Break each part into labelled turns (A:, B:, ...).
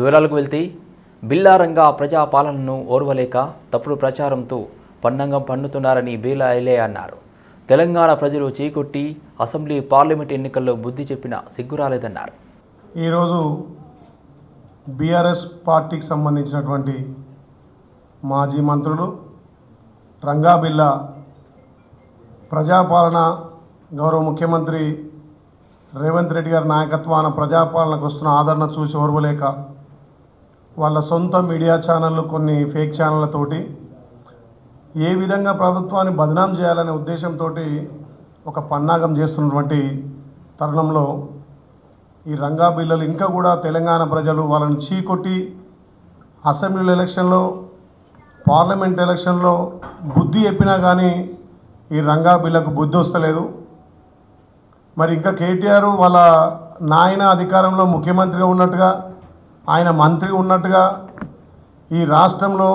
A: వివరాలకు వెళ్తే బిల్లారంగా ప్రజాపాలనను ఓర్వలేక తప్పుడు ప్రచారంతో పన్నంగం పన్నుతున్నారని బీలా ఎలే అన్నారు. తెలంగాణ ప్రజలు చీకొట్టి అసెంబ్లీ పార్లమెంట్ ఎన్నికల్లో బుద్ధి చెప్పిన సిగ్గురాలేదన్నారు.
B: ఈరోజు బీఆర్ఎస్ పార్టీకి సంబంధించినటువంటి మాజీ మంత్రులు రంగా బిల్లా ప్రజాపాలన గౌరవ ముఖ్యమంత్రి రేవంత్ రెడ్డి గారి నాయకత్వాన ప్రజాపాలనకు వస్తున్న ఆదరణ చూసి ఓర్వలేక వాళ్ళ సొంత మీడియా ఛానళ్ళు కొన్ని ఫేక్ ఛానళ్ళతోటి ఏ విధంగా ప్రభుత్వాన్ని బదనాం చేయాలనే ఉద్దేశంతో ఒక పన్నాగం చేస్తున్నటువంటి తరుణంలో ఈ రంగా బిల్లలు ఇంకా కూడా తెలంగాణ ప్రజలు వాళ్ళని చీకొట్టి అసెంబ్లీ ఎలక్షన్లో పార్లమెంట్ ఎలక్షన్లో బుద్ధి చెప్పినా కానీ ఈ రంగా బిల్లకు బుద్ధి వస్తలేదు. మరి ఇంకా కేటీఆర్ వాళ్ళ నాయన అధికారంలో ముఖ్యమంత్రిగా ఉన్నట్టుగా ఆయన మంత్రి ఉన్నట్టుగా ఈ రాష్ట్రంలో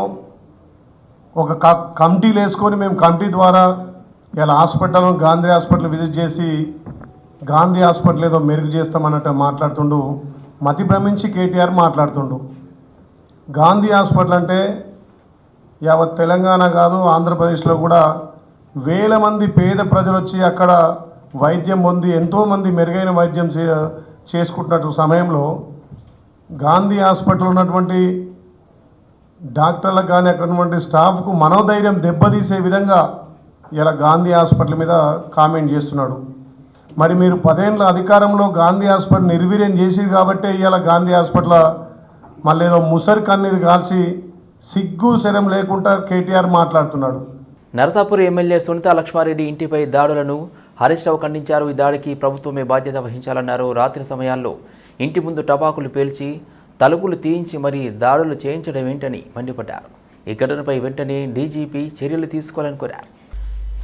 B: ఒక క కమిటీలు వేసుకొని మేము కమిటీ ద్వారా ఇలా హాస్పిటల్ గాంధీ హాస్పిటల్ విజిట్ చేసి గాంధీ హాస్పిటల్ ఏదో మెరుగు చేస్తామన్నట్టు మాట్లాడుతుండు. మతి భ్రమించి కేటీఆర్ మాట్లాడుతుండు. గాంధీ హాస్పిటల్ అంటే యావత్ తెలంగాణ కాదు ఆంధ్రప్రదేశ్లో కూడా వేల మంది పేద ప్రజలు వచ్చి అక్కడ వైద్యం పొంది ఎంతోమంది మెరుగైన వైద్యం చే చేసుకుంటున్నట్టు సమయంలో గాంధీ హాస్పిటల్ ఉన్నటువంటి డాక్టర్లకు కానీ అక్కడ ఉన్నటువంటి స్టాఫ్కు మనోధైర్యం దెబ్బతీసే విధంగా ఇలా గాంధీ హాస్పిటల్ మీద కామెంట్ చేస్తున్నాడు. మరి మీరు పదేళ్ళ అధికారంలో గాంధీ హాస్పిటల్ నిర్వీర్యం చేసి కాబట్టే ఇవాళ గాంధీ హాస్పిటల్ మళ్ళీ ఏదో ముసరి కన్నీరు కాల్చి సిగ్గు శరం లేకుండా కేటీఆర్ మాట్లాడుతున్నాడు.
A: నరసాపూర్ ఎమ్మెల్యే సునీత లక్ష్మారెడ్డి ఇంటిపై దాడులను హరీష్ రావు ఖండించారు. ఈ దాడికి ప్రభుత్వమే బాధ్యత వహించాలన్నారు. రాత్రి సమయాల్లో ఇంటి ముందు టపాకులు పేల్చి తలుపులు తీయించి మరీ దాడులు చేయించడం ఏంటని మండిపడ్డారు. ఈ ఘటనపై వెంటనే డీజీపీ చర్యలు తీసుకోవాలని కోరారు.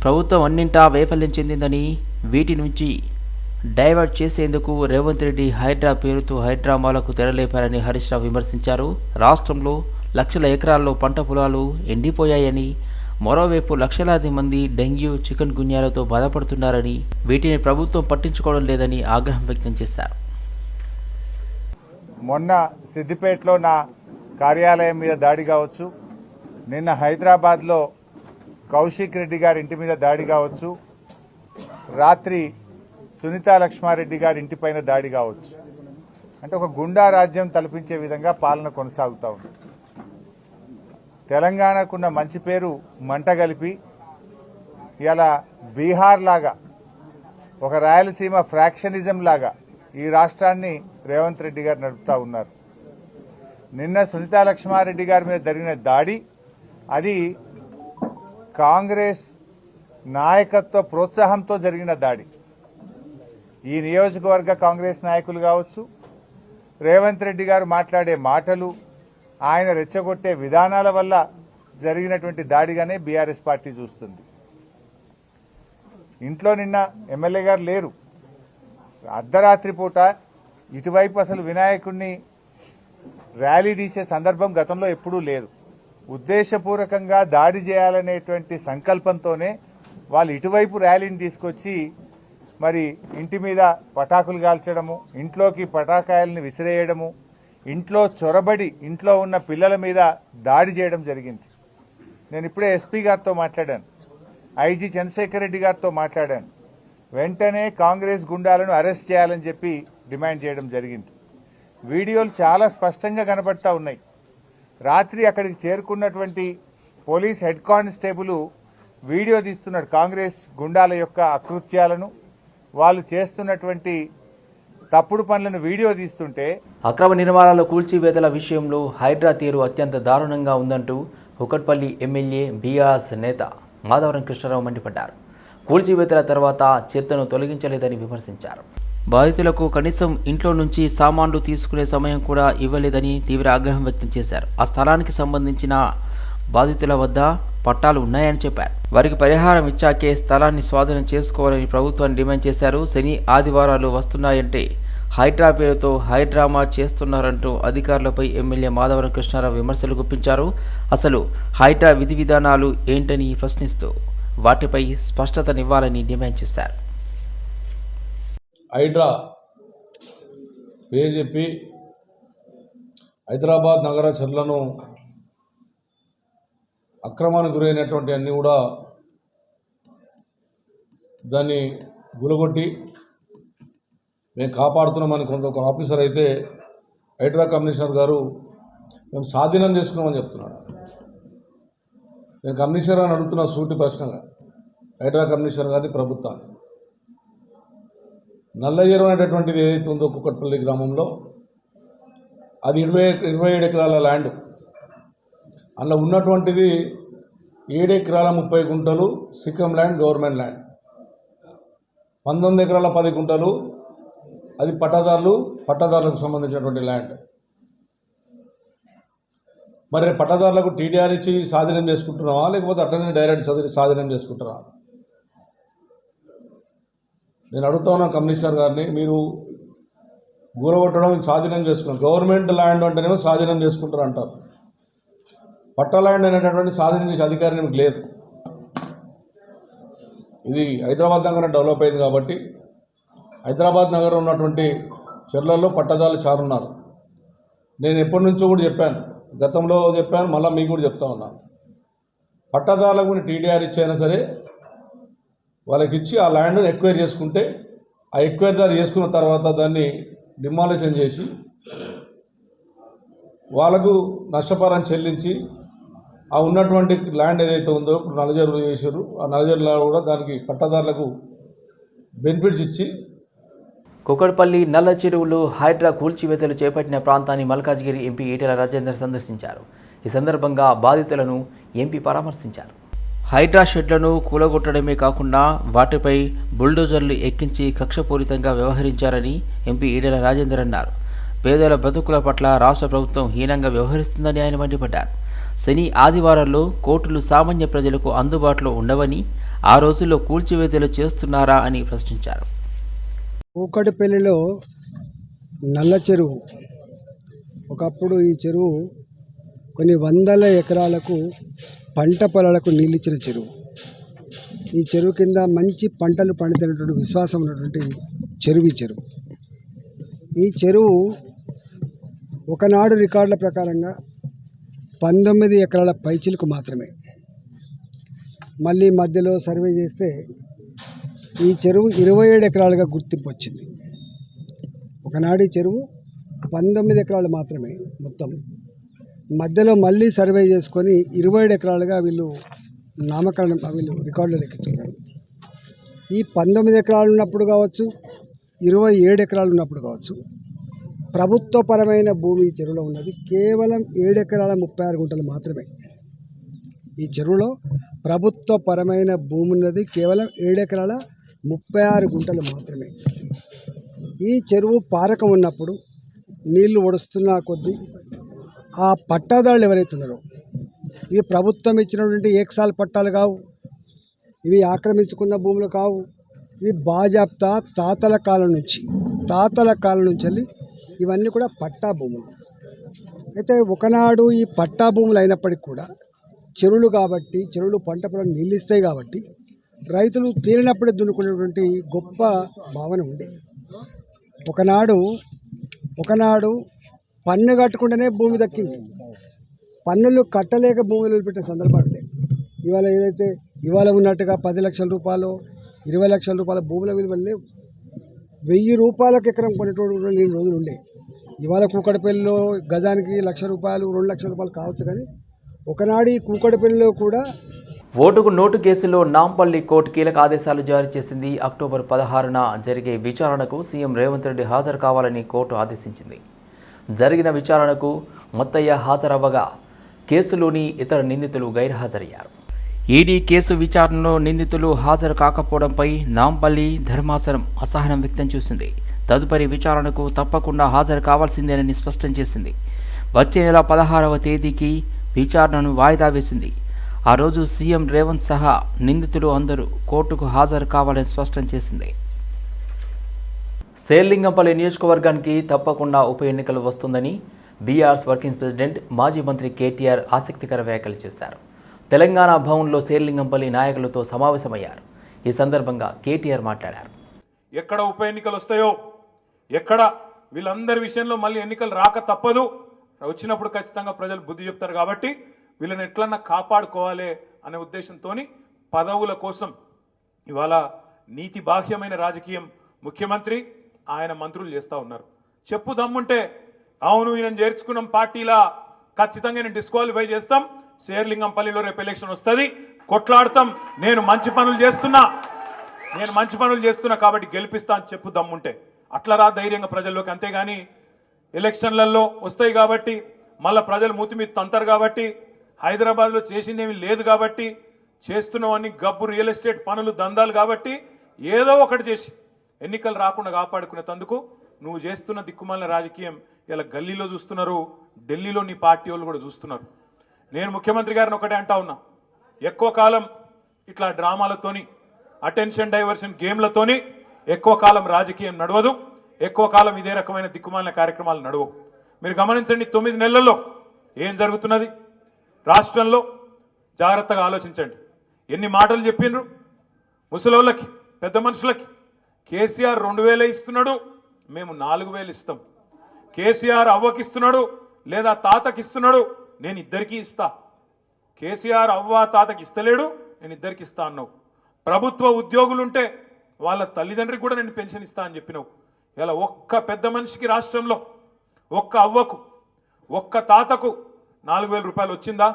A: ప్రభుత్వం అన్నింటా వైఫల్యం చెందిందని వీటి నుంచి డైవర్ట్ చేసేందుకు రేవంత్ రెడ్డి హైడ్రా పేరుతో హైడ్రామాలకు తెరలేపారని హరీష్ రావు విమర్శించారు. రాష్ట్రంలో లక్షల ఎకరాల్లో పంట పొలాలు ఎండిపోయాయని మరోవైపు లక్షలాది మంది డెంగ్యూ చికెన్ గున్యాలతో బాధపడుతున్నారని వీటిని ప్రభుత్వం పట్టించుకోవడం లేదని ఆగ్రహం వ్యక్తం చేశారు.
C: మొన్న సిద్దిపేటలో నా కార్యాలయం మీద దాడి కావచ్చు నిన్న హైదరాబాద్లో కౌశిక్ రెడ్డి గారి ఇంటి మీద దాడి కావచ్చు రాత్రి సునీతా లక్ష్మారెడ్డి గారి ఇంటిపైన దాడి కావచ్చు. అంటే ఒక గుండా రాజ్యం తలపించే విధంగా పాలన కొనసాగుతూ ఉంది. తెలంగాణకున్న మంచి పేరు మంట కలిపి ఇలా బీహార్ లాగా ఒక రాయలసీమ ఫ్రాక్షనిజం లాగా ఈ రాష్ట్రాన్ని రేవంత్ రెడ్డి గారు నడుపుతా ఉన్నారు. నిన్న సునీతా లక్ష్మారెడ్డి గారి మీద జరిగిన దాడి అది కాంగ్రెస్ నాయకత్వ ప్రోత్సాహంతో జరిగిన దాడి. ఈ నియోజకవర్గ కాంగ్రెస్ నాయకులు కావచ్చు రేవంత్ రెడ్డి గారు మాట్లాడే మాటలు ఆయన రెచ్చగొట్టే విధానాల వల్ల జరిగినటువంటి దాడిగానే బీఆర్ఎస్ పార్టీ చూస్తుంది. ఇంట్లో నిన్న ఎమ్మెల్యే గారు లేరు. అర్ధరాత్రి పూట ఇటువైపు అసలు వినాయకుడిని ర్యాలీ తీసే సందర్భం గతంలో ఎప్పుడూ లేదు. ఉద్దేశపూర్వకంగా దాడి చేయాలనేటువంటి సంకల్పంతోనే వాళ్ళు ఇటువైపు ర్యాలీని తీసుకొచ్చి మరి ఇంటి మీద పటాకులు కాల్చడము ఇంట్లోకి పటాకాయల్ని విసిరేయడము ఇంట్లో చొరబడి ఇంట్లో ఉన్న పిల్లల మీద దాడి చేయడం జరిగింది. నేను ఇప్పుడే ఎస్పీ గారితో మాట్లాడాను. ఐజీ చంద్రశేఖర్ రెడ్డి గారితో మాట్లాడాను. వెంటనే కాంగ్రెస్ గుండాలను అరెస్ట్ చేయాలని చెప్పి డిమాండ్ చేయడం జరిగింది. వీడియోలు చాలా స్పష్టంగా కనబడతా ఉన్నాయి. రాత్రి అక్కడికి చేరుకున్నటువంటి పోలీస్ హెడ్ కానిస్టేబుల్ వీడియో తీస్తున్నాడు కాంగ్రెస్ గుండాల యొక్క అకృత్యాలను. వాళ్ళు చేస్తున్నటువంటి తప్పుడు పనులను వీడియో తీస్తుంటే
A: అక్రమ నిర్మాణాల కూల్చివేతల విషయంలో హైడ్రా తీరు అత్యంత దారుణంగా ఉందంటూ హుకట్పల్లి ఎమ్మెల్యే బీఆర్ఎస్ నేత మాధవరం కృష్ణారావు మండిపడ్డారు. కూల్చివేతల తర్వాత చెత్తను తొలగించలేదని విమర్శించారు. బాధితులకు కనీసం ఇంట్లో నుంచి సామాన్లు తీసుకునే సమయం కూడా ఇవ్వలేదని తీవ్ర ఆగ్రహం వ్యక్తం చేశారు. ఆ స్థలానికి సంబంధించిన బాధితుల వద్ద పట్టాలు ఉన్నాయని చెప్పారు. వారికి పరిహారం ఇచ్చాకే స్థలాన్ని స్వాధీనం చేసుకోవాలని ప్రభుత్వాన్ని డిమాండ్ చేశారు. శని ఆదివారాలు వస్తున్నాయంటే హైడ్రా పేరుతో హైడ్రామా చేస్తున్నారంటూ అధికారులపై ఎమ్మెల్యే మాధవరం కృష్ణారావు విమర్శలు గుప్పించారు. అసలు హైడ్రా విధి విధానాలు ఏంటని ప్రశ్నిస్తూ వాటిపై స్పష్టతనివ్వాలని డిమాండ్ చేశారు.
D: హైడ్రా పేరు చెప్పి హైదరాబాద్ నగర చర్లను అక్రమానికి గురైనటువంటి అన్నీ కూడా దాన్ని గులగొట్టి మేము కాపాడుతున్నామని కొంత ఒక ఆఫీసర్ అయితే హైడ్రా కమిషనర్ గారు మేము స్వాధీనం చేసుకున్నామని చెప్తున్నాడు. నేను కమిషనర్ అని అడుగుతున్న సూటి ప్రశ్నగా. హైడ్రా కమిషనర్ గారిని ప్రభుత్వాన్ని నల్లయ్యరు అనేటటువంటిది ఏదైతే ఉందో కుక్కట్పల్లి గ్రామంలో అది ఇరవై ఇరవై ఏడు ఎకరాల ల్యాండ్. అందులో ఉన్నటువంటిది ఏడు ఎకరాల ముప్పై గుంటలు సిక్కం ల్యాండ్ గవర్నమెంట్ ల్యాండ్. పంతొమ్మిది ఎకరాల పది గుంటలు అది పట్టాదారులు పట్టాదారులకు సంబంధించినటువంటి ల్యాండ్. మరి పట్టదారులకు టీడీఆర్ ఇచ్చి స్వాధీనం చేసుకుంటున్నావా? లేకపోతే అట్లనే డైరెక్ట్ చదివి స్వాధీనం చేసుకుంటున్నావా? నేను అడుగుతా ఉన్నా కమిషనర్ గారిని మీరు గూలగొట్టడం స్వాధీనం చేసుకున్నారు. గవర్నమెంట్ ల్యాండ్ అంటేనేమో స్వాధీనం చేసుకుంటారు అంటారు. పట్ట ల్యాండ్ అనేటటువంటి స్వాధీనం చేసే అధికారం మీకు లేదు. ఇది హైదరాబాద్ నగరం డెవలప్ అయింది కాబట్టి హైదరాబాద్ నగరం ఉన్నటువంటి చెర్లలో పట్టదారులు చారున్నారు. నేను ఎప్పటి నుంచో కూడా చెప్పాను గతంలో చెప్పాను మళ్ళీ మీకు కూడా చెప్తా ఉన్నాను పట్టదారులకు టీడీఆర్ ఇచ్చైనా సరే వాళ్ళకి ఇచ్చి ఆ ల్యాండ్ను ఎక్వైర్ చేసుకుంటే ఆ ఎక్వైర్ దారి చేసుకున్న తర్వాత దాన్ని డిమాలిషన్ చేసి వాళ్ళకు నష్టపరం చెల్లించి ఆ ఉన్నటువంటి ల్యాండ్ ఏదైతే ఉందో ఇప్పుడు నలజరు చేశారు ఆ నలజరులో కూడా దానికి పట్టదారులకు బెనిఫిట్స్ ఇచ్చి
A: కుకట్పల్లి నల్ల చెరువులు హైడ్రా కూల్చివేతలు చేపట్టిన ప్రాంతాన్ని మల్కాజ్గిరి ఎంపీ ఈటెల రాజేందర్ సందర్శించారు. ఈ సందర్భంగా బాధితులను ఎంపీ పరామర్శించారు. హైడ్రా షెడ్లను కూలగొట్టడమే కాకుండా వాటిపై బుల్డోజర్లు ఎక్కించి కక్షపూరితంగా వ్యవహరించారని ఎంపీ ఈడెల రాజేందర్ అన్నారు. పేదల బ్రతుకుల పట్ల రాష్ట్ర ప్రభుత్వం హీనంగా వ్యవహరిస్తుందని ఆయన మండిపడ్డారు. శని ఆదివారాల్లో కోర్టులు సామాన్య ప్రజలకు అందుబాటులో ఉండవని ఆ రోజుల్లో కూల్చివేతలు చేస్తున్నారా అని ప్రశ్నించారు.
E: కూకటిపల్లిలో నల్ల చెరువు. ఒకప్పుడు ఈ చెరువు కొన్ని వందల ఎకరాలకు పంట పొలాలకు నీళ్ళిచ్చిన చెరువు. ఈ చెరువు కింద మంచి పంటలు పండుతున్నటువంటి విశ్వాసం ఉన్నటువంటి చెరువు ఈ చెరువు. ఈ చెరువు ఒకనాడు రికార్డుల ప్రకారంగా పంతొమ్మిది ఎకరాల పైచిలకు మాత్రమే. మళ్ళీ మధ్యలో సర్వే చేస్తే ఈ చెరువు ఇరవై ఏడు ఎకరాలుగా గుర్తింపు వచ్చింది. ఒకనాడు ఈ చెరువు పంతొమ్మిది ఎకరాలు మాత్రమే మొత్తం. మధ్యలో మళ్ళీ సర్వే చేసుకొని ఇరవై ఏడు ఎకరాలుగా వీళ్ళు నామకరణం వీళ్ళు రికార్డులు లెక్కించుకున్నారు. ఈ పంతొమ్మిది ఎకరాలు ఉన్నప్పుడు కావచ్చు ఇరవై ఏడు ఎకరాలు ఉన్నప్పుడు కావచ్చు ప్రభుత్వపరమైన భూమి ఈ చెరువులో ఉన్నది. కేవలం ఏడు ఎకరాల ముప్పై ఆరు గుంటలు మాత్రమే. ఈ చెరువులో ప్రభుత్వపరమైన భూమి ఉన్నది. కేవలం ఏడు ఎకరాల ముప్పై ఆరు గుంటలు మాత్రమే. ఈ చెరువు పారకం ఉన్నప్పుడు నీళ్ళు ఒడుస్తున్న కొద్దీ ఆ పట్టాదారులు ఎవరైతే ఉన్నారో ఇవి ప్రభుత్వం ఇచ్చినటువంటి ఏక్సాల్ పట్టాలు కావు ఇవి ఆక్రమించుకున్న భూములు కావు ఇవి బాజాప్తా తాతల కాలం నుంచి తాతల కాలం నుంచి వెళ్ళి ఇవన్నీ కూడా పట్టా భూములు. అయితే ఒకనాడు ఈ పట్టా భూములు అయినప్పటికీ కూడా చెరువులు కాబట్టి చెరువులు పంట పొలం నీళ్ళు ఇస్తాయి కాబట్టి రైతులు తేలినప్పుడే దున్నుకునేటువంటి గొప్ప భావన ఉంది. ఒకనాడు ఒకనాడు పన్ను కట్టకుండానే భూమి దక్కింది. పన్నులు కట్టలేక భూములు వదిలిపెట్టిన సందర్భాలు ఇవాళ ఏదైతే ఇవాళ ఉన్నట్టుగా పది లక్షల రూపాయలు ఇరవై లక్షల రూపాయల భూముల విలువలు లేవు. వెయ్యి రూపాయలకు ఎకరం కొనేటోడు నేను రోజులు ఉండే. ఇవాళ కూకడపల్లిలో గజానికి లక్ష రూపాయలు రెండు లక్షల రూపాయలు కావచ్చు కానీ ఒకనాడు ఈ కూకడపల్లిలో కూడా
A: ఓటుకు నోటు కేసులో నాంపల్లి కోర్టు కీలక ఆదేశాలు జారీ చేసింది. అక్టోబర్ పదహారున జరిగే విచారణకు సీఎం రేవంత్ రెడ్డి హాజరు కావాలని కోర్టు ఆదేశించింది. జరిగిన విచారణకు మొత్తయ్య హాజరవ్వగా కేసులోని ఇతర నిందితులు గైర్హాజరయ్యారు. ఈడీ కేసు విచారణలో నిందితులు హాజరు కాకపోవడంపై నాంపల్లి ధర్మాసనం అసహనం వ్యక్తం చేసింది. తదుపరి విచారణకు తప్పకుండా హాజరు కావాల్సిందేనని స్పష్టం చేసింది. వచ్చే నెల పదహారవ తేదీకి విచారణను వాయిదా వేసింది. ఆ రోజు సీఎం రేవంత్ సహా నిందితులు అందరూ కోర్టుకు హాజరు కావాలని స్పష్టం చేసింది. శేర్లింగంపల్లి నియోజకవర్గానికి తప్పకుండా ఉప ఎన్నికలు వస్తుందని బీఆర్ఎస్ వర్కింగ్ ప్రెసిడెంట్ మాజీ మంత్రి కేటీఆర్ ఆసక్తికర వ్యాఖ్యలు చేశారు. తెలంగాణ భవన్లో శేర్లింగంపల్లి నాయకులతో సమావేశమయ్యారు. ఈ సందర్భంగా కేటీఆర్ మాట్లాడారు.
F: ఎక్కడ ఉప ఎన్నికలు వస్తాయో ఎక్కడ వీళ్ళందరి విషయంలో మళ్ళీ ఎన్నికలు రాక తప్పదు. వచ్చినప్పుడు ఖచ్చితంగా ప్రజలు బుద్ధి చెప్తారు కాబట్టి వీళ్ళని ఎట్లన్నా కాపాడుకోవాలి అనే ఉద్దేశంతో పదవుల కోసం ఇవాళ నీతి బాహ్యమైన రాజకీయం ముఖ్యమంత్రి ఆయన మంత్రులు చేస్తూ ఉన్నారు. చెప్పు దమ్ముంటే అవును ఈయన చేర్చుకున్నాం పార్టీలా ఖచ్చితంగా నేను డిస్క్వాలిఫై చేస్తాం శేర్లింగంపల్లిలో రేపు ఎలక్షన్ వస్తుంది కొట్లాడతాం నేను మంచి పనులు చేస్తున్నా నేను మంచి పనులు చేస్తున్నా కాబట్టి గెలిపిస్తా అని చెప్పు దమ్ముంటే. అట్లా రా ధైర్యంగా ప్రజల్లోకి అంతేగాని ఎలక్షన్లలో వస్తాయి కాబట్టి మళ్ళీ ప్రజలు మూతి మీద తంతారు కాబట్టి హైదరాబాద్లో చేసిందేమీ లేదు కాబట్టి చేస్తున్నవన్నీ గబ్బు రియల్ ఎస్టేట్ పనులు దందాలు కాబట్టి ఏదో ఒకటి చేసి ఎన్నికలు రాకుండా కాపాడుకునే తందుకు నువ్వు చేస్తున్న దిక్కుమాలిన రాజకీయం ఇలా గల్లీలో చూస్తున్నారు ఢిల్లీలో నీ పార్టీ వాళ్ళు కూడా చూస్తున్నారు. నేను ముఖ్యమంత్రి గారిని ఒకటే అంటా ఉన్నా. ఎక్కువ కాలం ఇట్లా డ్రామాలతోని అటెన్షన్ డైవర్షన్ గేమ్లతోని ఎక్కువ కాలం రాజకీయం నడవదు ఎక్కువ కాలం ఇదే రకమైన దిక్కుమాలిన కార్యక్రమాలు నడవవు. మీరు గమనించండి తొమ్మిది నెలల్లో ఏం జరుగుతున్నది? రాష్ట్రంలో జాగ్రత్తగా ఆలోచించండి. ఎన్ని మాటలు చెప్పిండ్రు ముసలోళ్ళకి పెద్ద మనుషులకి. కేసీఆర్ రెండు వేలే ఇస్తున్నాడు మేము నాలుగు వేలు ఇస్తాం. కేసీఆర్ అవ్వకి ఇస్తున్నాడు లేదా తాతకి ఇస్తున్నాడు నేను ఇద్దరికీ ఇస్తా. కేసీఆర్ అవ్వ తాతకి ఇస్తలేడు నేను ఇద్దరికి ఇస్తా అన్నావు. ప్రభుత్వ ఉద్యోగులుంటే వాళ్ళ తల్లిదండ్రికి కూడా నేను పెన్షన్ ఇస్తా అని చెప్పినావు. ఇలా ఒక్క పెద్ద మనిషికి రాష్ట్రంలో ఒక్క అవ్వకు ఒక్క తాతకు నాలుగు వేల రూపాయలు వచ్చిందా?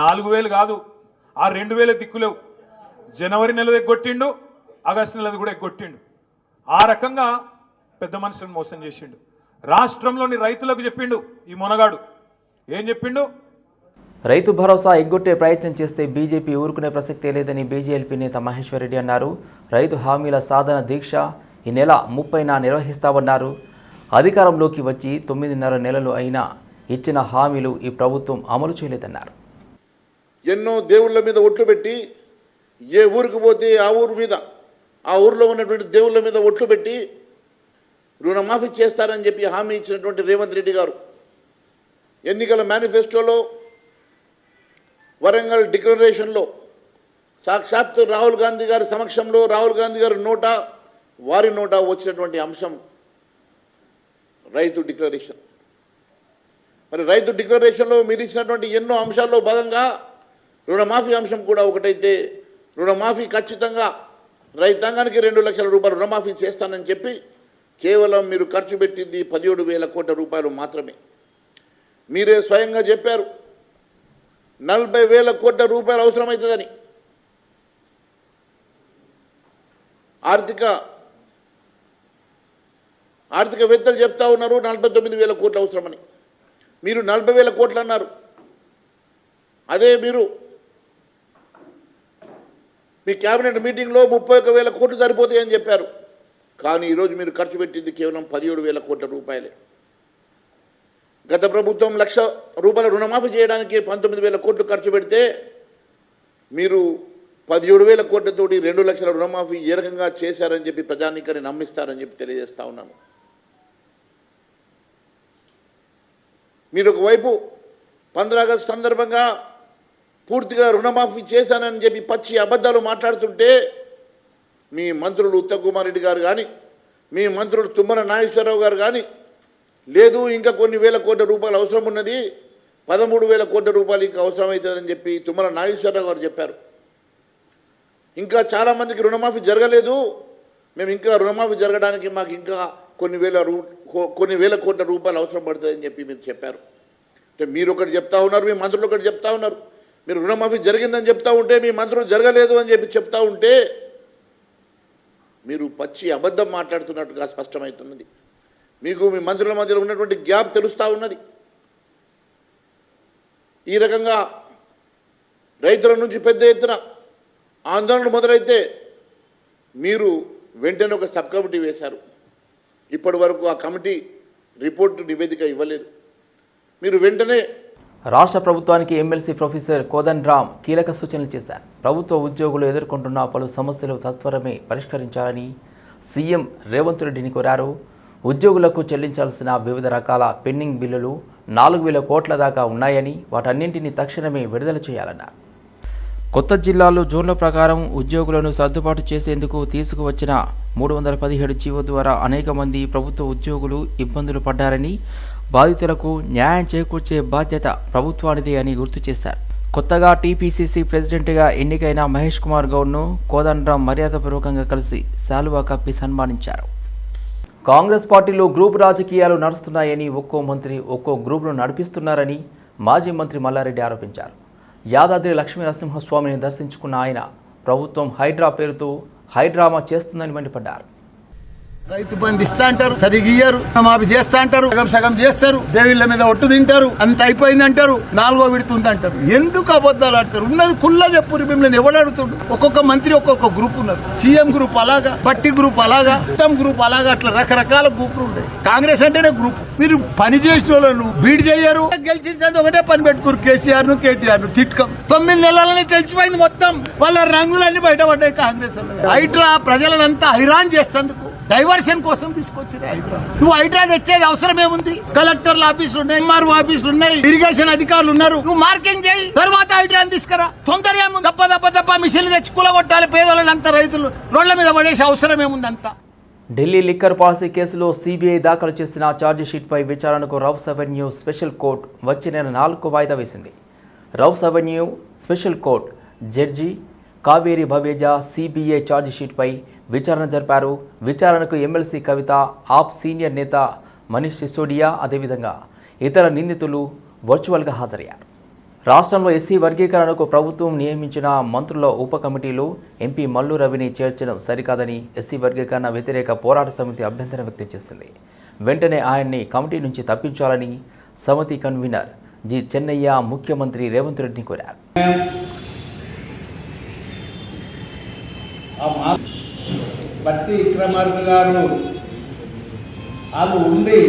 F: నాలుగు వేలు కాదు. ఆ రెండు వేల దిక్కులేవు. జనవరి నెల ఎగ్గొట్టిండు ఆగస్టు నెలది కూడా ఎగ్గొట్టిండు. ఆ రకంగా పెద్ద మనుషులను మోసం చేసిండు. రాష్ట్రంలోని రైతులకు చెప్పిండు ఈ మొనగాడు. ఏం చెప్పిండు?
A: రైతు భరోసా ఎగ్గొట్టే ప్రయత్నం చేస్తే బీజేపీ ఊరుకునే ప్రసక్తే లేదని బీజేపీ నేత మహేశ్వర్ రెడ్డి అన్నారు. రైతు హామీల సాధన దీక్ష ఈ నెల ముప్పైన నిర్వహిస్తామన్నారు. అధికారంలోకి వచ్చి తొమ్మిదిన్నర నెలలు అయినా ఇచ్చిన హామీలు ఈ ప్రభుత్వం అమలు చేయలేదన్నారు.
G: ఎన్నో దేవుళ్ళ మీద ఒట్లు పెట్టి ఏ ఊరికి పోతే ఆ ఊరు మీద ఆ ఊరిలో ఉన్నటువంటి దేవుళ్ళ మీద ఒట్లు పెట్టి రుణమాఫీ చేస్తారని చెప్పి హామీ ఇచ్చినటువంటి రేవంత్ రెడ్డి గారు. ఎన్నికల మేనిఫెస్టోలో వరంగల్ డిక్లరేషన్లో సాక్షాత్ రాహుల్ గాంధీ గారి సమక్షంలో రాహుల్ గాంధీ గారి నోట వారి నోట వచ్చినటువంటి అంశం రైతు డిక్లరేషన్. మరి రైతు డిక్లరేషన్లో మీరు ఇచ్చినటువంటి ఎన్నో అంశాల్లో భాగంగా రుణమాఫీ అంశం కూడా ఒకటైతే రుణమాఫీ ఖచ్చితంగా రైతాంగానికి రెండు లక్షల రూపాయలు రుణమాఫీ చేస్తానని చెప్పి కేవలం మీరు ఖర్చు పెట్టింది పదిహేడు వేల కోట్ల రూపాయలు మాత్రమే. మీరే స్వయంగా చెప్పారు నలభై వేల కోట్ల రూపాయలు అవసరమవుతుందని ఆర్థిక ఆర్థికవేత్తలు చెప్తా ఉన్నారు నలభై తొమ్మిది వేల కోట్లు అవసరమని. మీరు నలభై వేల కోట్లు అన్నారు. అదే మీరు మీ క్యాబినెట్ మీటింగ్లో ముప్పై ఒక వేల కోట్లు సరిపోతాయని చెప్పారు. కానీ ఈరోజు మీరు ఖర్చు పెట్టింది కేవలం పదిహేడు వేల కోట్ల రూపాయలే. గత ప్రభుత్వం లక్ష రూపాయల రుణమాఫీ చేయడానికి పంతొమ్మిది వేల కోట్లు ఖర్చు పెడితే మీరు పదిహేడు వేల కోట్లతోటి రెండు లక్షల రుణమాఫీ ఏ రకంగా చేశారని చెప్పి ప్రజానీకాన్ని నమ్మిస్తారని చెప్పి తెలియజేస్తా ఉన్నాను. మీరు ఒకవైపు పంద్రా ఆగస్టు సందర్భంగా పూర్తిగా రుణమాఫీ చేశానని చెప్పి పచ్చి అబద్ధాలు మాట్లాడుతుంటే మీ మంత్రులు ఉత్తమ్ కుమార్ రెడ్డి గారు కానీ మీ మంత్రులు తుమ్మల నాగేశ్వరరావు గారు కానీ లేదు ఇంకా కొన్ని వేల కోట్ల రూపాయలు అవసరం ఉన్నది పదమూడు వేల కోట్ల రూపాయలు ఇంకా అవసరమవుతుందని చెప్పి తుమ్మల నాగేశ్వరరావు గారు చెప్పారు. ఇంకా చాలామందికి రుణమాఫీ జరగలేదు. మేము ఇంకా రుణమాఫీ జరగడానికి మాకు ఇంకా కొన్ని వేల రూ కొన్ని వేల కోట్ల రూపాయలు అవసరం పడుతుందని చెప్పి మీరు చెప్పారు. అంటే మీరు ఒకటి చెప్తా ఉన్నారు మీ మంత్రులు ఒకటి చెప్తా ఉన్నారు. మీరు రుణమాఫీ జరిగిందని చెప్తా ఉంటే మీ మంత్రులు జరగలేదు అని చెప్పి చెప్తా ఉంటే మీరు పచ్చి అబద్ధం మాట్లాడుతున్నట్టుగా స్పష్టమవుతున్నది. మీకు మీ మంత్రుల మధ్యలో ఉన్నటువంటి గ్యాప్ తెలుస్తూ ఉన్నది. ఈ రకంగా రైతుల నుంచి పెద్ద ఎత్తున ఆందోళన మొదలైతే మీరు వెంటనే ఒక సబ్ కమిటీ వేశారు. ఇప్పటి వరకు ఆ కమిటీ రిపోర్టు నివేదిక ఇవ్వలేదు. మీరు వెంటనే
A: రాష్ట్ర ప్రభుత్వానికి ఎమ్మెల్సీ ప్రొఫెసర్ కోదన్ రామ్ కీలక సూచనలు చేశారు. ప్రభుత్వ ఉద్యోగులు ఎదుర్కొంటున్న పలు సమస్యలు తత్వరమే పరిష్కరించాలని సీఎం రేవంత్ రెడ్డిని కోరారు. ఉద్యోగులకు చెల్లించాల్సిన వివిధ రకాల పెండింగ్ బిల్లులు నాలుగు వేల కోట్ల దాకా ఉన్నాయని వాటన్నింటినీ తక్షణమే విడుదల చేయాలన్నారు. కొత్త జిల్లాలో జోన్ల ప్రకారం ఉద్యోగులను సర్దుబాటు చేసేందుకు తీసుకువచ్చిన మూడు వందల పదిహేడు జీవో ద్వారా అనేక మంది ప్రభుత్వ ఉద్యోగులు ఇబ్బందులు పడ్డారని బాధితులకు న్యాయం చేకూర్చే బాధ్యత ప్రభుత్వానిది అని గుర్తు చేశారు. కొత్తగా టీపీసీసీ ప్రెసిడెంట్గా ఎన్నికైన మహేష్ కుమార్ గౌడ్ను కోదండరాం మర్యాదపూర్వకంగా కలిసి శాలువా కప్పి సన్మానించారు. కాంగ్రెస్ పార్టీలో గ్రూప్ రాజకీయాలు నడుస్తున్నాయని ఒక్కో మంత్రి ఒక్కో గ్రూపును నడిపిస్తున్నారని మాజీ మంత్రి మల్లారెడ్డి ఆరోపించారు. యాదాద్రి లక్ష్మీ నరసింహస్వామిని దర్శించుకున్న ఆయన ప్రభుత్వం హైడ్రా పేరుతో హైడ్రామా చేస్తుందని మండిపడ్డారు.
H: రైతు బంధు ఇస్తా అంటారు సరిగ్గా ఇయ్యరు మాఫీ చేస్తా అంటారు సగం సగం చేస్తారు దేవిళ్ళ మీద ఒట్టు తింటారు అంత అయిపోయింది అంటారు నాలుగో విడుతుంది అంటారు. ఎందుకు అబద్ధాలు ఆడతారు? ఉన్నది కుల్లా చెప్పు మిమ్మల్ని ఎవడు అడుగుతాడు? ఒక్కొక్క మంత్రి ఒక్కొక్క గ్రూప్ ఉన్నారు సీఎం గ్రూప్ అలాగా పట్టి గ్రూప్ అలాగా మొత్తం గ్రూప్ అలాగా అట్లా రకరకాల గ్రూపులు ఉంటాయి కాంగ్రెస్ అంటేనే గ్రూప్. మీరు పని చేసిన వాళ్ళను బీడ్ చేయరు. గెలిచించేది ఒకటే పని పెట్టుకోరు కేసీఆర్ను కేటీఆర్ను తిట్టుకం తొమ్మిది నెలలని తెలిసిపోయింది మొత్తం. వాళ్ళ రంగులన్నీ బయటపడ్డాయి కాంగ్రెస్ వాళ్ళు. హైడ్రా ప్రజలనంతా హైరాన్ చేసేందుకు డైవర్షన్ కోసం తీసుకొచ్చారు హైడ్రా. నువ్వు హైడ్రా తెచ్చేది అవసరం ఏముంది? కలెక్టర్ల ఆఫీసులు ఉన్నాయి ఎంఆర్ఓ ఆఫీసులు ఉన్నాయి ఇరిగేషన్ అధికారులు ఉన్నారు. నువ్వు మార్కింగ్ చేయి తర్వాత హైడ్రాని తీసుకురా. తొందరగా ఏముంది? దప్ప దప్ప దప్ప మిషన్లు తెచ్చి కూలగొట్టాలి పేదోళ్ళని అంత రైతులు. రోడ్ల మీద పడేసి అవసరం ఏముంది అంతా?
A: ఢిల్లీ లిక్కర్ పాలసీ కేసులో సిబిఐ దాఖలు చేసిన ఛార్జిషీట్పై విచారణకు రౌస్ అవెన్యూ స్పెషల్ కోర్టు వచ్చే నెల నాలుగు వాయిదా వేసింది. Rouse Avenue special court judge Kaveri Baweja CBI ఛార్జిషీట్పై విచారణ జరిపారు. విచారణకు ఎమ్మెల్సీ కవిత ఆప్ సీనియర్ నేత మనీష్ సిసోడియా అదేవిధంగా ఇతర నిందితులు వర్చువల్గా హాజరయ్యారు. రాష్ట్రంలో ఎస్సీ వర్గీకరణకు ప్రభుత్వం నియమించిన మంత్రుల ఉప కమిటీలో ఎంపీ మల్లు రవిని చేర్చడం సరికాదని ఎస్సీ వర్గీకరణ వ్యతిరేక పోరాట సమితి అభ్యంతరం వ్యక్తం చేసింది. వెంటనే ఆయన్ని కమిటీ నుంచి తప్పించాలని సమితి కన్వీనర్ జి చెన్నయ్య ముఖ్యమంత్రి రేవంత్ రెడ్డిని కోరారు.
I: బట్టి విక్రమార్క గారు వాళ్ళు ఉండి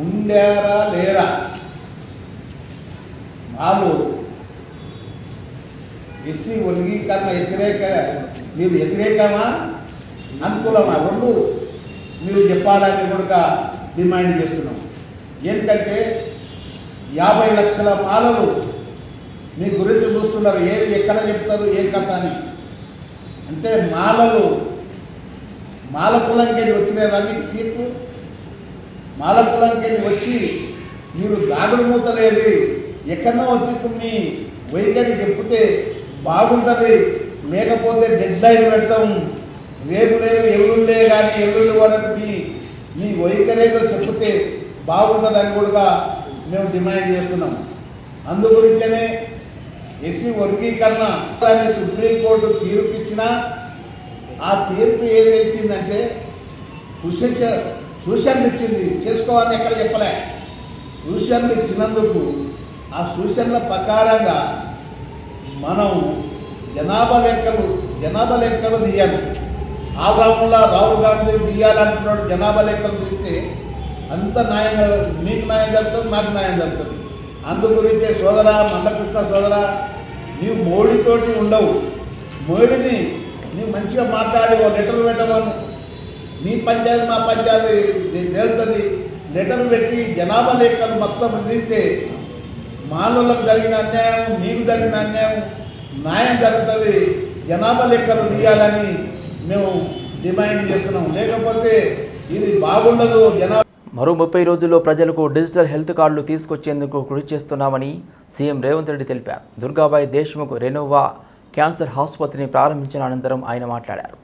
I: ఉండారా లేరా? వాళ్ళు ఎస్సీ వర్గీకరణ వ్యతిరేక మీరు వ్యతిరేకమా? అనుకూలమా? రెండు మీరు చెప్పాలని కూడా డిమాండ్ చేస్తున్నాం. ఏంటంటే యాభై లక్షల మాలలు మీ గురించి చూస్తున్నారు. ఏది ఎక్కడ చెప్తారు ఏ కథ అని. అంటే మాలలు మాల వచ్చిన వచ్చినదా సీట్లు. మాల వచ్చి మీరు దాగుడు మూతలేదు ఎక్కడో వచ్చి కొన్ని వైఖరి చెప్తే బాగుంటుంది. లేకపోతే డెడ్ లైన్ పెడతాం. రేపు లేదు ఎల్లుండే కానీ ఎల్లుండి వరకు మీ మీ వైఖరేదో చెప్తే బాగుంటుందని కూడా మేము డిమాండ్ చేస్తున్నాం. అందుగురించనే ఎస్సీ వర్గీకరణ దాన్ని సుప్రీంకోర్టు తీర్పు ఇచ్చినా ఆ తీర్పు ఏదైతుందంటే సూచన సూచనలు ఇచ్చింది. చేసుకోవాలని ఎక్కడ చెప్పలే. సూచనలు ఇచ్చినందుకు ఆ సూచనల ప్రకారంగా మనం జనాభా లెక్కలు జనాభా లెక్కలు తీయాలి. ఆగ్రామంలో రాహుల్ గాంధీ తీయాలంటున్నాడు జనాభా లెక్కలు తీస్తే అంత న్యాయం మీకు న్యాయం జరుగుతుంది మాకు న్యాయం జరుగుతుంది. అందు గురించే సోదరా మందకృష్ణ సోదరా నీవు మోడీతోటి ఉండవు. మోడీని నేను మంచిగా మాట్లాడి ఓ లెటర్ పెట్టమను. మీ పంచాయతీ మా పంచాయతీ నీకు లెటర్ పెట్టి జనాభా లెక్కలు మొత్తం తీస్తే మానవులకు జరిగిన అన్యాయం మీకు జరిగిన అన్యాయం న్యాయం జరుగుతుంది. జనాభా లెక్కలు తీయాలని మేము డిమాండ్ చేస్తున్నాం. లేకపోతే ఇది బాగుండదు. జనాభా
A: మరో ముప్పై రోజుల్లో ప్రజలకు డిజిటల్ హెల్త్ కార్డులు తీసుకొచ్చేందుకు కృషి చేస్తున్నామని సీఎం రేవంత్ రెడ్డి తెలిపారు. దుర్గాబాయి దేశ్ముఖ్ రెనోవా క్యాన్సర్ ఆసుపత్రిని ప్రారంభించిన అనంతరం ఆయన మాట్లాడారు.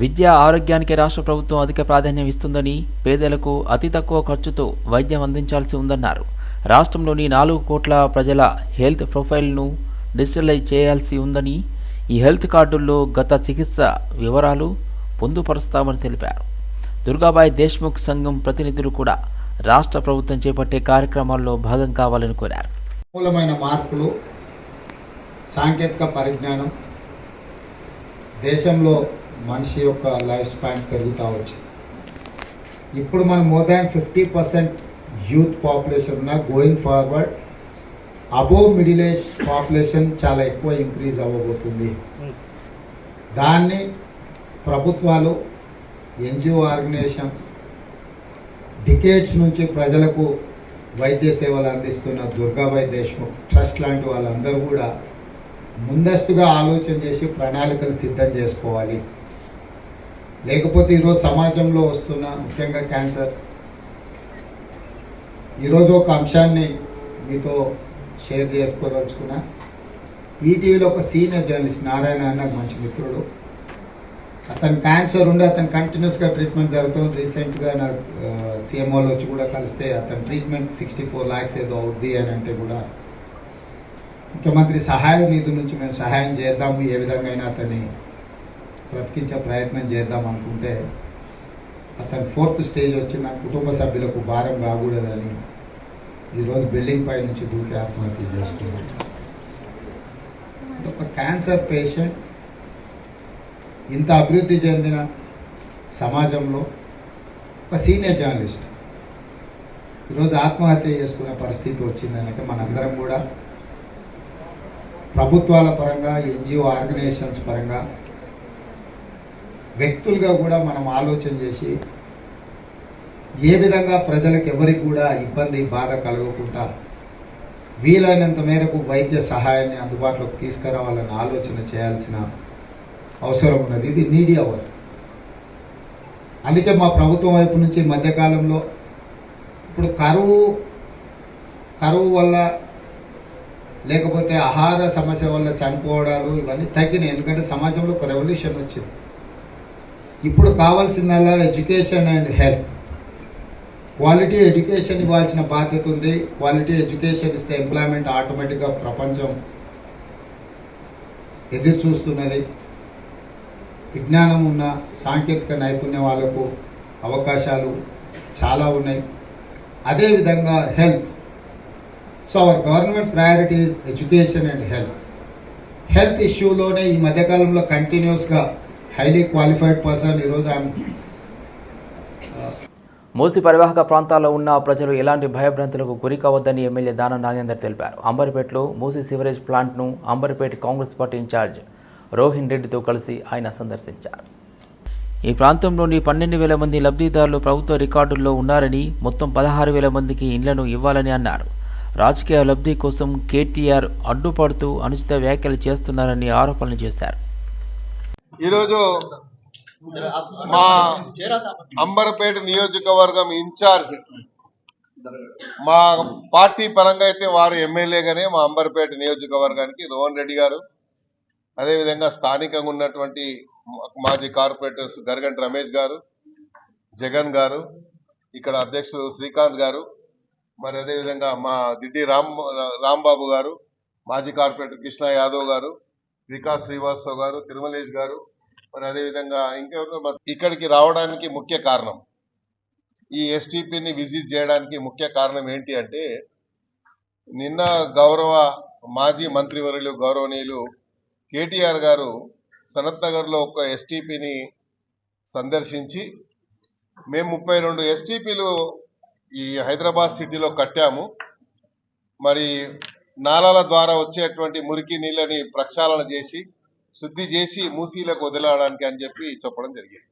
A: విద్య ఆరోగ్యానికి రాష్ట్ర ప్రభుత్వం అధిక ప్రాధాన్యం ఇస్తుందని పేదలకు అతి తక్కువ ఖర్చుతో వైద్యం అందించాల్సి ఉందన్నారు. రాష్ట్రంలోని నాలుగు కోట్ల ప్రజల హెల్త్ ప్రొఫైల్ను డిజిటలైజ్ చేయాల్సి ఉందని ఈ హెల్త్ కార్డుల్లో గత చికిత్స వివరాలు పొందుపరుస్తామని తెలిపారు. దుర్గాబాయి దేశ్ముఖ్ సంఘం ప్రతినిధులు కూడా రాష్ట్ర ప్రభుత్వం చేపట్టే కార్యక్రమాల్లో భాగం కావాలని కోరారు.
J: మూలమైన మార్పులు సాంకేతిక పరిజ్ఞానం దేశంలో మనిషి యొక్క లైఫ్ స్పాన్ పెరుగుతూ వచ్చింది. ఇప్పుడు మనం more than fifty percent youth population ఉన్న going forward above middle age population చాలా ఎక్కువ ఇంక్రీజ్ అవ్వబోతుంది. దాన్ని ప్రభుత్వాలు ఎన్జిఓ ఆర్గనైజేషన్స్ డికేట్స్ నుంచి ప్రజలకు వైద్య సేవలు అందిస్తున్న దుర్గాబాయి దేశ్ముఖ్ ట్రస్ట్ లాంటి వాళ్ళందరూ కూడా ముందస్తుగా ఆలోచన చేసి ప్రణాళికలు సిద్ధం చేసుకోవాలి. లేకపోతే ఈరోజు సమాజంలో వస్తున్న ముఖ్యంగా క్యాన్సర్. ఈరోజు ఒక అంశాన్ని మీతో షేర్ చేసుకోదలుచుకున్నా. ఈటీవీలో ఒక సీనియర్ జర్నలిస్ట్ నారాయణ అన్న మంచి మిత్రుడు. అతను క్యాన్సర్ ఉండి అతను కంటిన్యూస్గా ట్రీట్మెంట్ జరుగుతుంది. రీసెంట్గా నాకు సీఎంఓలో వచ్చి కూడా కలిస్తే అతని ట్రీట్మెంట్ సిక్స్టీ ఫోర్ ల్యాక్స్ ఏదో అవుద్ది అని అంటే కూడా ముఖ్యమంత్రి సహాయ నిధి నుంచి మేము సహాయం చేద్దాము ఏ విధంగా అయినా అతన్ని బ్రతికించే ప్రయత్నం చేద్దాం అనుకుంటే అతను ఫోర్త్ స్టేజ్ వచ్చిన కుటుంబ సభ్యులకు భారం కాకూడదని ఈరోజు బిల్డింగ్ పై నుంచి దూకి ఆత్మహత్య చేసుకున్నాడు. ఒక క్యాన్సర్ పేషెంట్ ఇంత అభివృద్ధి చెందిన సమాజంలో ఒక సీనియర్ జర్నలిస్ట్ ఈరోజు ఆత్మహత్య చేసుకునే పరిస్థితి వచ్చిందనక మనందరం కూడా ప్రభుత్వాల పరంగా ఎన్జిఓ ఆర్గనైజేషన్స్ పరంగా వ్యక్తులుగా కూడా మనం ఆలోచన చేసి ఏ విధంగా ప్రజలకు ఎవరికి కూడా ఇబ్బంది బాధ కలగకుండా వీలైనంత మేరకు వైద్య సహాయాన్ని అందుబాటులోకి తీసుకురావాలని ఆలోచన చేయాల్సిన అవసరం ఉన్నది. ఇది మీడియా వర్క్ అందుకే మా ప్రభుత్వం వైపు నుంచి మధ్యకాలంలో ఇప్పుడు కరువు కరువు వల్ల లేకపోతే ఆహార సమస్య వల్ల చనిపోవడాలు ఇవన్నీ తగ్గినాయి. ఎందుకంటే సమాజంలో ఒక రెవల్యూషన్ వచ్చింది. ఇప్పుడు కావాల్సిందల్లా education and health. Quality education ఇవ్వాల్సిన బాధ్యత ఉంది. క్వాలిటీ ఎడ్యుకేషన్ ఇస్తే ఎంప్లాయ్మెంట్ ఆటోమేటిక్గా ప్రపంచం ఎదురు చూస్తున్నది. విజ్ఞానం ఉన్న సాంకేతిక నైపుణ్యం వాళ్ళకు అవకాశాలు చాలా ఉన్నాయి. అదేవిధంగా health. So our government priority education and health health ఇష్యూలోనే ఈ మధ్యకాలంలో కంటిన్యూస్గా హైలీ క్వాలిఫైడ్ పర్సన్ ఈరోజు ఐఎమ్
A: మూసి పరివాహక ప్రాంతాల్లో ఉన్న ప్రజలు ఎలాంటి భయభ్రాంతులకు గురి కావద్దని ఎమ్మెల్యే దానం నాగేందర్ తెలిపారు. అంబర్పేటలో మూసి సివరేజ్ ప్లాంట్ను అంబర్పేట కాంగ్రెస్ పార్టీ ఇన్ఛార్జ్ రోహిన్ రెడ్డితో కలిసి ఆయన సందర్శించారు. ఈ ప్రాంతంలోని పన్నెండు వేల మంది లబ్ధిదారులు ప్రభుత్వ రికార్డుల్లో ఉన్నారని మొత్తం పదహారు వేల మందికి ఇండ్లను ఇవ్వాలని అన్నారు. రాజకీయ లబ్ధి కోసం కేటీఆర్ అడ్డుపడుతూ అనుచిత వ్యాఖ్యలు చేస్తున్నారని ఆరోపణలు చేశారు.
K: ఈరోజు మా అంబర్పేట నియోజకవర్గం ఇన్ఛార్జ్ మా పార్టీ పరంగా అయితే వారు ఎమ్మెల్యేగానే మా అంబర్పేట నియోజకవర్గానికి రోహన్ రెడ్డి గారు అదేవిధంగా స్థానికంగా ఉన్నటువంటి మాజీ కార్పొరేటర్స్ గరగంటి రమేష్ గారు జగన్ గారు ఇక్కడ అధ్యక్షుడు శ్రీకాంత్ గారు మరి అదేవిధంగా మా దిడ్డి రామ్ రాంబాబు గారు మాజీ కార్పొరేటర్ కృష్ణ యాదవ్ గారు వికాస్ శ్రీవాస్తవ్ గారు తిరుమలేష్ గారు మరి అదేవిధంగా ఇంకెవరు ఇక్కడికి రావడానికి ముఖ్య కారణం. ఈ ఎస్టీపీని విజిట్ చేయడానికి ముఖ్య కారణం ఏంటి అంటే నిన్న గౌరవ మాజీ మంత్రివర్యులు గౌరవనీయులు కేటీఆర్ గారు సనత్ నగర్లో ఒక ఎస్టీపీని సందర్శించి మేము ముప్పై రెండు ఎస్టీపీలు ఈ హైదరాబాద్ సిటీలో కట్టాము. మరి నాలాల ద్వారా వచ్చేటువంటి మురికి నీళ్ళని ప్రక్షాళన చేసి శుద్ధి చేసి మూసీలకు వదిలడానికి అని చెప్పి చెప్పడం జరిగింది.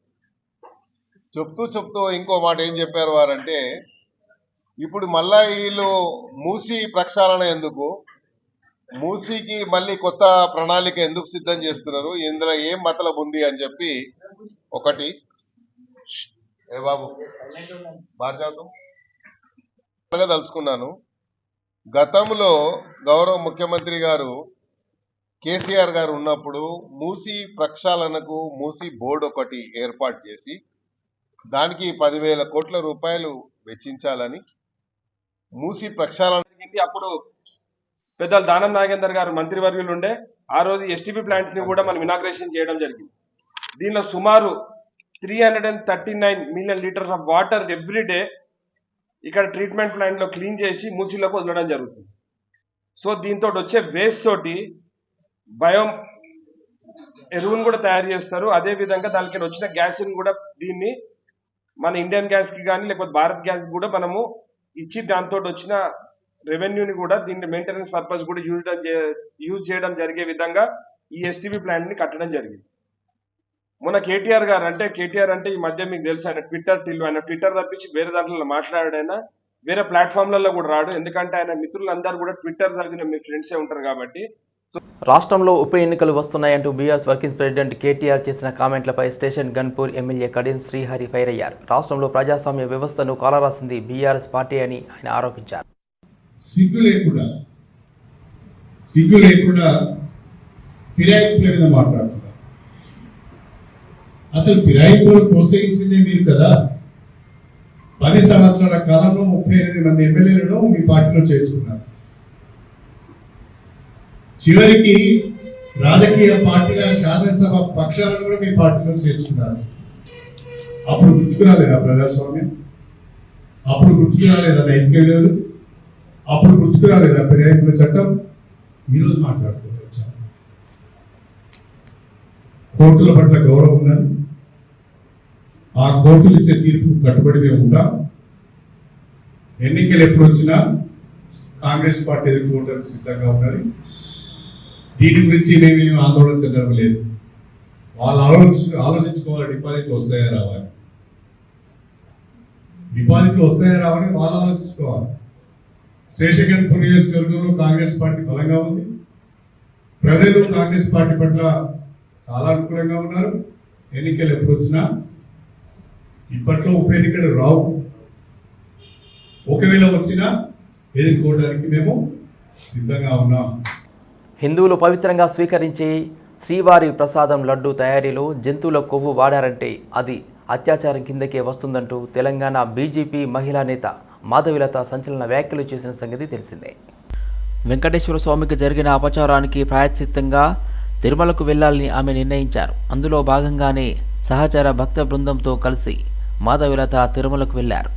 K: చెప్తూ చెప్తూ ఇంకో మాట ఏం చెప్పారు వారంటే ఇప్పుడు మళ్ళా వీళ్ళు మూసి ప్రక్షాళన ఎందుకు? మూసీకి మళ్ళీ కొత్త ప్రణాళిక ఎందుకు సిద్ధం చేస్తున్నారు? ఇందులో ఏం మతలబు ఉంది అని చెప్పి ఒకటి ఏ బాబు భారజాతం తలుచుకున్నాను. గతంలో గౌరవ ముఖ్యమంత్రి గారు కేసీఆర్ గారు ఉన్నప్పుడు మూసి ప్రక్షాళనకు మూసి బోర్డు ఒకటి ఏర్పాటు చేసి దానికి పదివేల కోట్ల రూపాయలు వెచ్చించాలని మూసి ప్రక్షాళన
L: అప్పుడు పెద్దలు దానం నాగేందర్ గారు మంత్రివర్యులు ఉండే ఆ రోజు ఎస్టీపీ ప్లాంట్స్ని కూడా మనం ఇనాగ్రేషన్ చేయడం జరిగింది. దీనిలో సుమారు three hundred and thirty nine million litres of water every day ఇక్కడ ట్రీట్మెంట్ ప్లాంట్లో క్లీన్ చేసి మూసీలోకి వదలడం జరుగుతుంది. సో దీంతో వచ్చే వేస్ట్ తోటి బయో ఎరువును కూడా తయారు చేస్తారు. అదే విధంగా దానికి వచ్చిన గ్యాస్ని కూడా దీన్ని మన ఇండియన్ గ్యాస్కి కానీ లేకపోతే భారత్ గ్యాస్ కూడా మనము ఇచ్చి దాంతో వచ్చిన రెవెన్యూని కూడా దీన్ని మెయింటెనెన్స్ పర్పస్ కూడా యూజ్ యూజ్ చేయడం జరిగే విధంగా ఈ ఎస్టీబీ ప్లాంట్ని కట్టడం జరిగింది. మొన్న కేటీఆర్ గారు అంటే కేటీఆర్ అంటే ఈ మధ్య మీకు తెలుసు ఆయన ట్విట్టర్ టిల్లు ఆయన ట్విట్టర్ తప్పించి వేరే దాంట్లో మాట్లాడాడైనా వేరే ప్లాట్ఫామ్లలో కూడా రాడు. ఎందుకంటే ఆయన మిత్రులందరూ కూడా ట్విట్టర్ చదివిన మీ ఫ్రెండ్సే ఉంటారు కాబట్టి.
A: రాష్ట్రంలో ఉప ఎన్నికలు వస్తున్నాయంటూ బీఆర్ఎస్ వర్కింగ్ ప్రెసిడెంట్ కేటీఆర్ చేసిన కామెంట్లపై Station Ghanpur MLA Kadiyam Srihari fire అయ్యారు. రాష్ట్రంలో ప్రజాస్వామ్య వ్యవస్థను కాలరాసింది బీఆర్ఎస్ పార్టీ అని ఆయన ఆరోపించారు.
M: సిగ్గు లేకుండా సిగ్గు లేకుండా ఫిరాయింపుల మీద మాట్లాడుతున్నారు. అసలు ఫిరాయింపులను ప్రోత్సహించిందే మీరు కదా? పది సంవత్సరాల కాలంలో ముప్పై ఎనిమిది మంది ఎమ్మెల్యేలను మీ పార్టీలో చేర్చుకున్నారు. చివరికి రాజకీయ పార్టీల శాసనసభ పక్షాలను కూడా మీ పార్టీలో చేర్చుకున్నారు. అప్పుడు గుర్తుకు రాలేదా ప్రజాస్వామ్యం? అప్పుడు గుర్తుకు రాలేదా నైతిక విలువలు? అప్పుడు గుర్తుకు రాలేదా ఫిరాయింపుల చట్టం? ఈరోజు మాట్లాడుకోవచ్చు కోర్టుల పట్ల గౌరవం ఉన్నది. ఆ కోర్టులు ఇచ్చే తీర్పు కట్టుబడి మేము ఉంటాం. ఎన్నికలు ఎప్పుడు వచ్చినా కాంగ్రెస్ పార్టీ ఎదుర్కోవడానికి సిద్ధంగా ఉన్నది దీని గురించి మేము ఆందోళన చెందడం లేదు. వాళ్ళు ఆలోచి ఆలోచించుకోవాలి డిపాజిట్లు వస్తాయా రావాలి డిపాజిట్లు వస్తాయా రావని వాళ్ళు ఆలోచించుకోవాలి. శేషగన్పూర్ నియోజకవర్గంలో కాంగ్రెస్ పార్టీ బలంగా ఉంది. ప్రజలు కాంగ్రెస్ పార్టీ పట్ల చాలా అనుకూలంగా ఉన్నారు. ఎన్నికలు ఎప్పుడు వచ్చినా ఇప్పట్లో ఉప ఎన్నికలు రావు. ఒకవేళ వచ్చినా ఎదుర్కోవడానికి మేము సిద్ధంగా ఉన్నాం.
A: హిందువులు పవిత్రంగా స్వీకరించే శ్రీవారి ప్రసాదం లడ్డు తయారీలో జంతువుల కొవ్వు వాడారంటే అది అత్యాచారం కిందకే వస్తుందంటూ తెలంగాణ బీజేపీ మహిళా నేత మాధవిలత సంచలన వ్యాఖ్యలు చేసిన సంగతి తెలిసిందే. వెంకటేశ్వర స్వామికి జరిగిన అపచారానికి ప్రాయశ్చిత్తంగా తిరుమలకు వెళ్ళాలని ఆమె నిర్ణయించారు. అందులో భాగంగానే సహచర భక్త బృందంతో కలిసి మాధవిలత తిరుమలకు
N: వెళ్ళారు